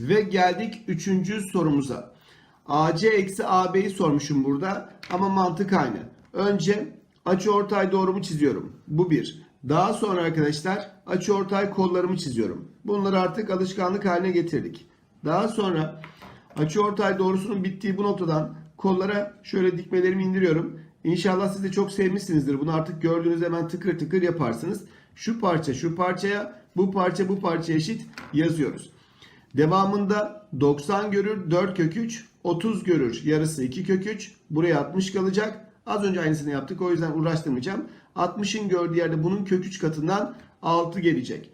Ve geldik üçüncü sorumuza. AC eksi AB'yi sormuşum burada ama mantık aynı. Önce açıortay doğrumu çiziyorum. Bu bir. Daha sonra arkadaşlar açıortay kollarımı çiziyorum. Bunları artık alışkanlık haline getirdik. Daha sonra açıortay doğrusunun bittiği bu noktadan kollara şöyle dikmelerimi indiriyorum. İnşallah siz de çok sevmişsinizdir. Bunu artık gördüğünüz hemen tıkır tıkır yaparsınız. Şu parça şu parçaya, bu parça bu parçaya eşit yazıyoruz. Devamında 90 görür 4 kök 3, 30 görür yarısı 2 kök 3. Buraya 60 kalacak. Az önce aynısını yaptık o yüzden uğraştırmayacağım. 60'ın gördüğü yerde bunun kök 3 katından 6 gelecek.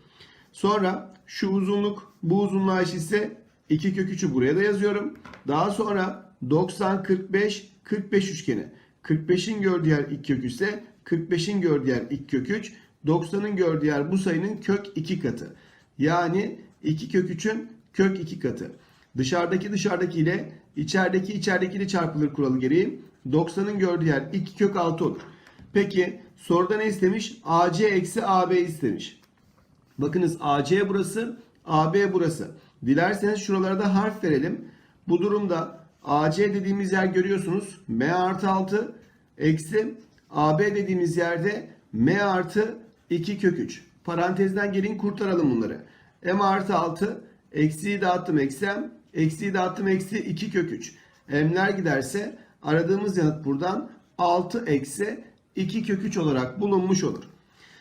Sonra şu uzunluk bu uzunluğa eşitse 2 kök 3'ü buraya da yazıyorum. Daha sonra 90, 45, 45 üçgeni. 45'in gördüğü yer 2 kök 3 ise 45'in gördüğü yer 2 kök 3. 90'ın gördüğü yer bu sayının kök 2 katı. Yani 2 kök 3'ün kök 2 katı. Dışarıdaki dışarıdaki ile içerideki içerideki ile çarpılır kuralı gereği. 90'ın gördüğü yer 2 kök 6 olur. Peki soruda ne istemiş? AC eksi AB istemiş. Bakınız AC burası, AB burası. Dilerseniz şuralara da harf verelim. Bu durumda AC dediğimiz yer görüyorsunuz. M artı 6 eksi AB dediğimiz yerde M artı 2 kök 3. Parantezden gelin kurtaralım bunları. M artı 6 eksiyi dağıttım eksi M. Eksiyi dağıttım eksi 2 kök 3. M'ler giderse aradığımız yanıt buradan 6 eksi 2 kök 3 olarak bulunmuş olur.